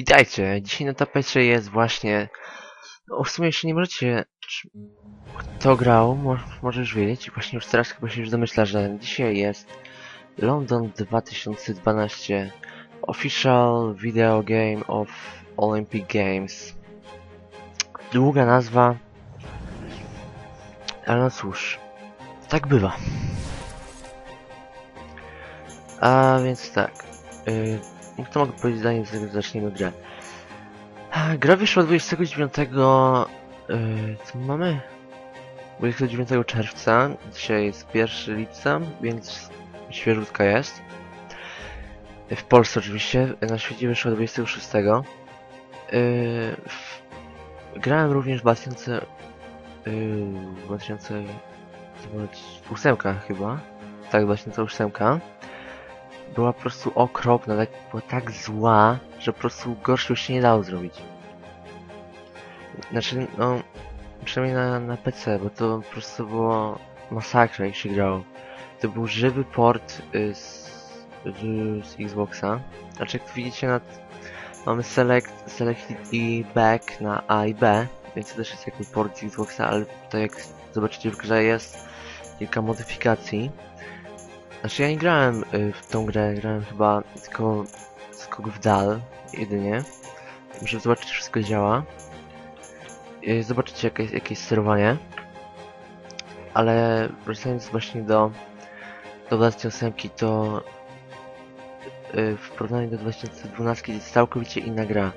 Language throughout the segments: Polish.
Witajcie, dzisiaj na tapecie jest właśnie... No, w sumie jeszcze nie możecie... Kto grał, mo może już wiedzieć właśnie już teraz chyba się już domyśla, że dzisiaj jest London 2012 Official Video Game of Olympic Games. Długa nazwa, ale no cóż, tak bywa. A więc tak, yy, co mogę powiedzieć zanim zaczniemy grę? Gra wyszła 29... Yy, co my mamy? 29 czerwca, dzisiaj jest 1 lipca, więc świeżutka jest. W Polsce oczywiście, na świecie wyszła 26. Yy, w, grałem również w 2000... Yy, 2000... to była ósemka chyba. Tak, 2008 była po prostu okropna, tak, była tak zła, że po prostu gorsze już się nie dało zrobić. Znaczy, no, przynajmniej na, na PC, bo to po prostu było masakra jak się grało. To był żywy port y, z, z, Xboxa. Znaczy, jak widzicie, nad, mamy select, select i back na A i B, więc to też jest jakby port z Xboxa, ale tutaj jak zobaczycie w grze jest kilka modyfikacji. Znaczy ja nie grałem y, w tą grę, grałem chyba tylko skok w dal, jedynie. Żeby zobaczyć, czy wszystko działa. Y, Zobaczycie jakie, jakie jest sterowanie. Ale wracając właśnie do, do 2008 to y, w porównaniu do 2012 jest całkowicie inna gra.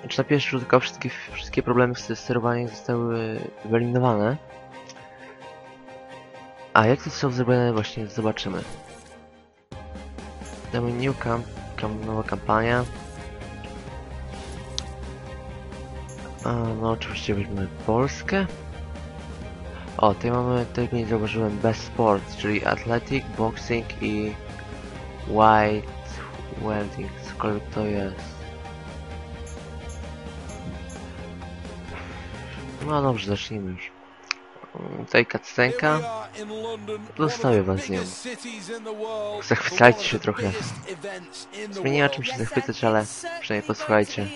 Znaczy na pierwszy rzut oka wszystkie, wszystkie problemy z sterowaniem zostały wyeliminowane. A jak to zostało zrobione właśnie zobaczymy. Damy new camp, camp nowa kampania. A, no oczywiście weźmiemy Polskę. O, tutaj mamy, tego nie zauważyłem, Best Sports, czyli Athletic, Boxing i White Welding, cokolwiek to jest. No dobrze, zacznijmy już. Tutaj cutscenka. Zostawię was z nią. Zachwycajcie się trochę. Zmieniła czym się zachwycać, ale przynajmniej posłuchajcie.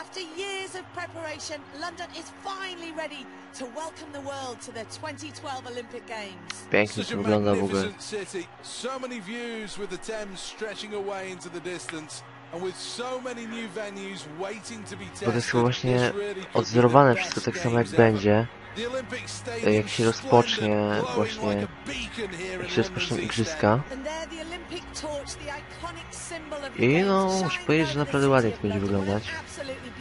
After years of preparation, London is finally ready to welcome the world to the 2012 Olympic Games. Pięknie to wygląda w ogóle. Bo to jest chyba właśnie odzorowane wszystko tak samo jak będzie. Jak się rozpocznie właśnie- Jak się rozpoczną igrzyska. I no, muszę powiedzieć, że naprawdę ładnie to będzie wyglądać.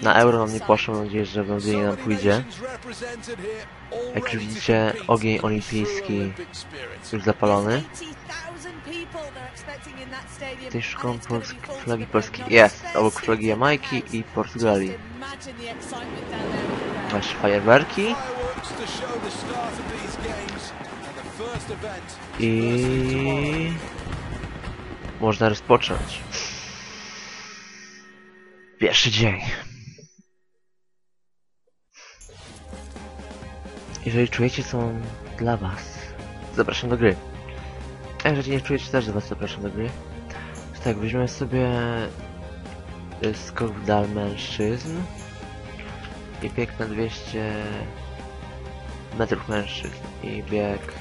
Na euro nam nie poszło, mam nadzieję, że w Londynie nam pójdzie. Jak już widzicie, ogień olimpijski już zapalony. Szukam polsk- flagi Polski. Jest, obok flagi Jamajki i Portugalii. Właśnie fajerwerki i można rozpocząć. Pierwszy dzień. Jeżeli czujecie, co mam dla was, zapraszam do gry. Jeżeli nie czujecie, też was zapraszam do gry. Tak, weźmiemy sobie y, skok w dal mężczyzn i bieg na 200 metrów mężczyzn i bieg...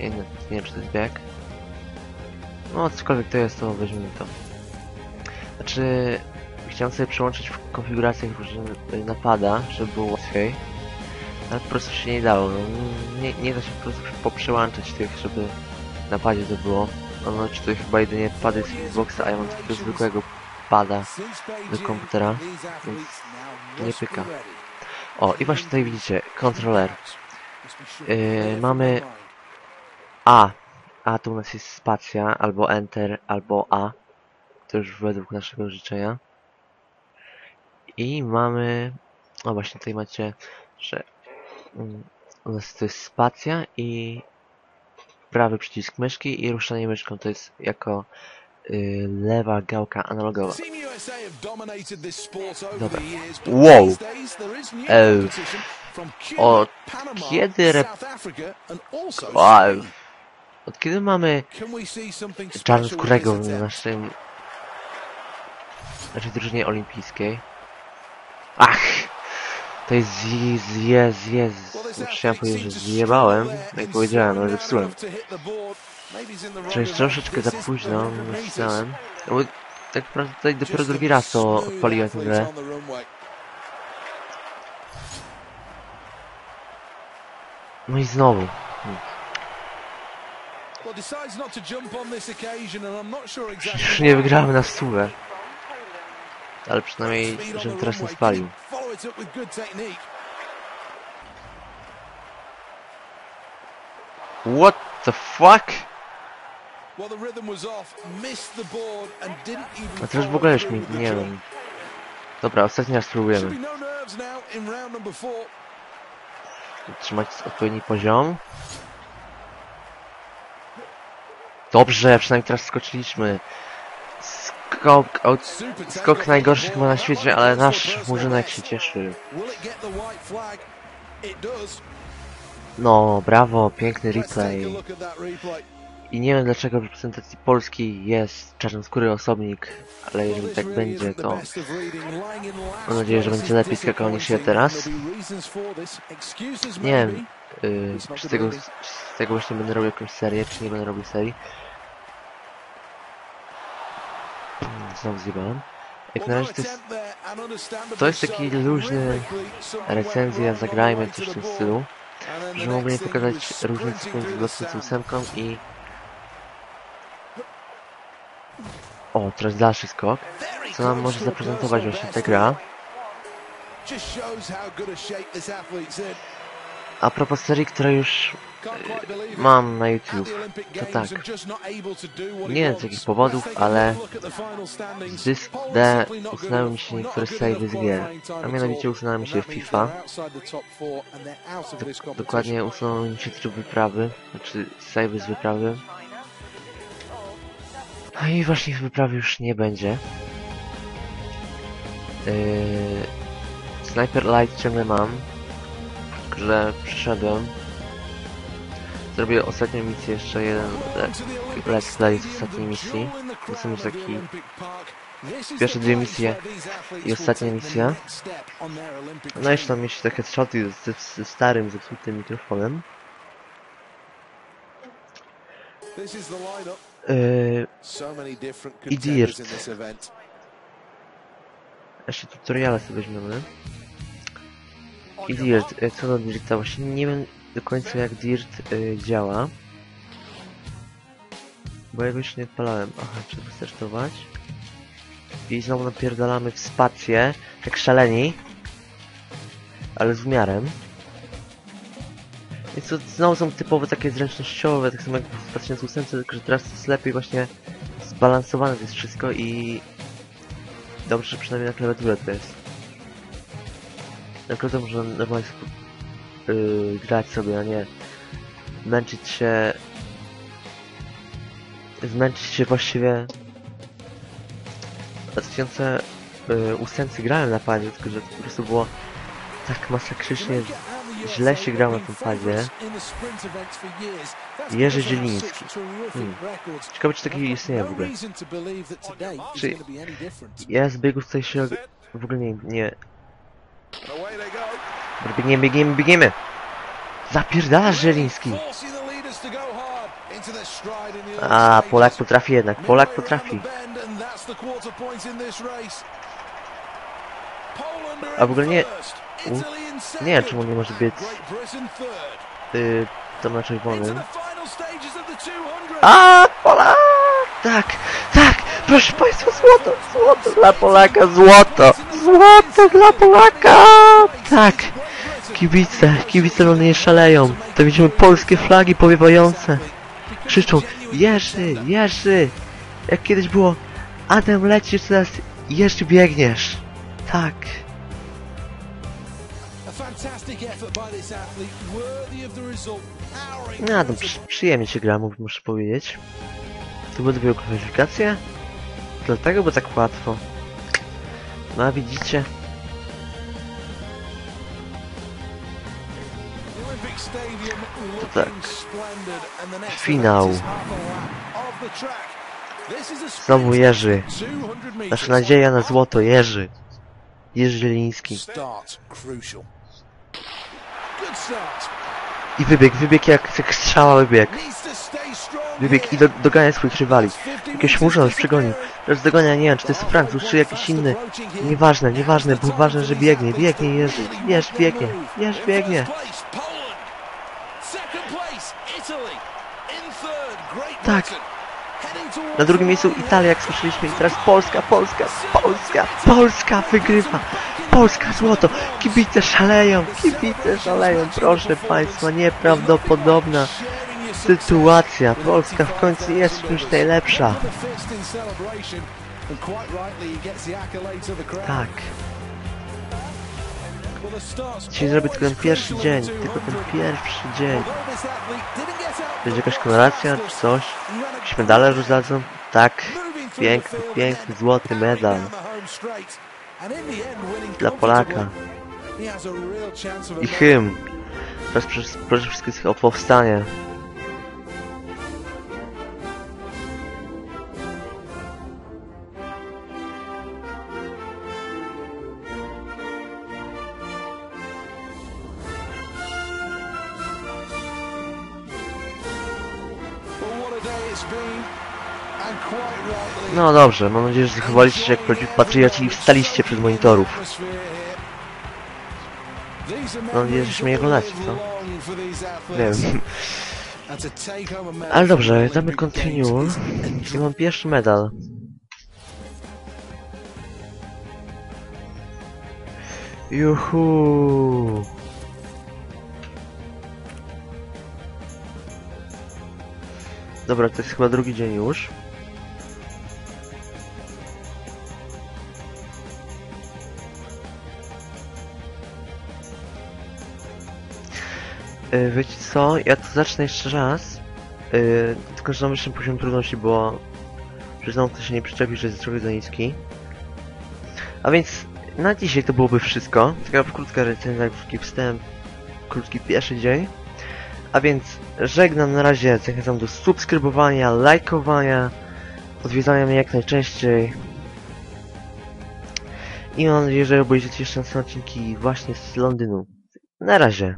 Nie, nie, wiem, czy to jest bieg. No, cokolwiek to jest, to weźmiemy to. Znaczy, chciałem sobie przełączyć w konfiguracjach y, napada, żeby było łatwiej. Ale po prostu się nie dało. No, nie, nie da się po prostu poprzełączyć tych, żeby w napadzie to było. No, no czy to chyba jedynie pady z Xboxa, a ja mam takiego zwykłego pada do komputera, więc nie pyka. O, i właśnie tutaj widzicie, kontroler. Yy, mamy A. A to u nas jest spacja, albo Enter, albo A. To już według naszego życzenia. I mamy... O, właśnie tutaj macie, że mm, u nas to jest spacja i prawy przycisk myszki i ruszanie myszką to jest jako y, lewa gałka analogowa. Dobra. Wow. E, od kiedy rep... Wow. Od kiedy mamy czarnoskórego w naszym Znaczy drużynie olimpijskiej. Ach! To jest jest, jest, jest. Już chciałem powiedzieć, że zjebałem. Jak powiedziałem, ale zepsułem. Czyli troszeczkę za późno myślałem. No bo tak naprawdę tutaj dopiero drugi raz to odpaliłem tę grę. No i znowu. Już nie wygrałem na stówę. Ale przynajmniej, żebym teraz nie spalił. What the fuck? A teraz w ogóle już mi, nie wiem. Dobra, ostatni raz spróbujemy. Trzymać odpowiedni poziom. Dobrze, przynajmniej teraz skoczyliśmy. Skok, out, skok najgorszy chyba na świecie, ale nasz murzynek się cieszy. No, brawo, piękny replay. I nie wiem dlaczego w reprezentacji polskiej jest czarnoskóry osobnik, ale jeżeli tak będzie, to mam nadzieję, że będzie lepiej skakał niż ja teraz. Nie wiem, yy, czy z tego, czy z tego właśnie będę robił jakąś serię, czy nie będę robił serii. Hmm, Znowu zjebałem. Jak na razie to jest, to jest taki luźny recenzja, zagrajmy coś w tym stylu, żeby ogólnie pokazać różnicę między Gothic 8 i O, teraz dalszy skok. Co nam może zaprezentować właśnie ta gra? A propos serii, która już y, mam na YouTube, to tak. Nie wiem z jakich powodów, ale z Disk D usunęły mi się niektóre savey z gier. A mianowicie usunęły mi się FIFA. Dok dokładnie usunęły mi się tryb wyprawy, znaczy savey z wyprawy. No i właśnie wyprawy już nie będzie. Yy, Sniper Light ciągle mam. Że przyszedłem. Zrobię ostatnią misję, jeszcze jeden let's play z ostatniej misji. Chcę mieć taki... Pierwsze dwie misje i ostatnia misja. No jeszcze tam mieć takie headshoty ze, ze starym, zepsutym mikrofonem. Yy, I. Dirt. jeszcze tutoriale sobie weźmiemy. I Dirt, y, co do Dirta, właśnie nie wiem do końca jak Dirt y, działa. Bo ja go jeszcze nie odpalałem. Aha, trzeba startować. I znowu napierdalamy w spację, jak szaleni. Ale z umiarem. I co, znowu są typowe takie zręcznościowe, tak samo jak w 2008, tylko że teraz to jest lepiej właśnie zbalansowane to jest wszystko i dobrze, że przynajmniej na klawiaturę to jest. Naprawdę można normalnie yy, grać sobie, a nie męczyć się zmęczyć się właściwie w 2008 grałem na padzie, tylko że to po prostu było tak masakrycznie źle się grał na tym padzie. Jerzy Zieliński. Hmm. Ciekawe czy taki istnieje w ogóle. Czy ja z biegów tutaj się w ogóle nie... nie... Biegniemy, biegniemy, biegniemy! Zapierdalasz Zieliński! A, Polak potrafi jednak, Polak potrafi. A w ogóle nie... U, nie wiem czemu nie może biec y, tam na czerwonym. A, Polak! Tak, tak! Proszę Państwa, złoto! Złoto dla Polaka! Złoto! Złoto dla Polaka! Tak! Kibice, kibice Londynie szaleją. To widzimy polskie flagi powiewające. Krzyczą, Jerzy, Jerzy! Jak kiedyś było, Adam lecisz, teraz Jerzy biegniesz. Tak. No, przy, przyjemnie się gra, muszę powiedzieć. To były dopiero kwalifikacje? Dlatego, bo tak łatwo. No, a widzicie? To tak. Finał. Znowu Jerzy. 200 meters. Nasza nadzieja na złoto, Jerzy. Jerzy Zieliński. I wybieg, wybieg jak, jak strzała wybieg. Wybieg i do, dogania swoich rywali. That's 50 Jakiegoś meters murza już przegonił. Teraz dogania, nie wiem, czy to jest Francuz, czy jakiś inny. Nieważne, nieważne, bo ważne, że biegnie, biegnie, Jerzy. Bierz, biegnie, bierz, biegnie. Tak. Na drugim miejscu Italia, jak słyszeliśmy, i teraz Polska, Polska, Polska, Polska wygrywa. Polska złoto. Kibice szaleją, kibice szaleją. Proszę Państwa, nieprawdopodobna sytuacja. Polska w końcu jest czymś najlepsza. Tak. Dzisiaj zrobię tylko ten pierwszy dzień, tylko ten pierwszy dzień. Będzie jakaś koloracja czy coś? Jakieś medale rozdadzą? Tak. Piękny, piękny, złoty medal. Dla Polaka. I hymn. Teraz proszę, proszę wszystkich o powstanie. No dobrze, mam nadzieję, że zachowaliście się jak prawdziwi patrioci i wstaliście przed monitorów. Mam nadzieję, że mnie oglądacie, co? Nie wiem. Ale dobrze, damy continue. I mam pierwszy medal. Juhu. Dobra, to jest chyba drugi dzień już. Yy, wiecie co? Ja to zacznę jeszcze raz. Yy, tylko, że na wyższym poziom trudności, bo przyznam, to się nie przyczepi, że jest trochę za niski. A więc na dzisiaj to byłoby wszystko. Taka krótka recenzja, krótki wstęp, krótki pierwszy dzień. A więc żegnam na razie, zachęcam do subskrybowania, lajkowania, odwiedzania mnie jak najczęściej. I mam nadzieję, że obejrzycie jeszcze następne odcinki właśnie z Londynu. Na razie.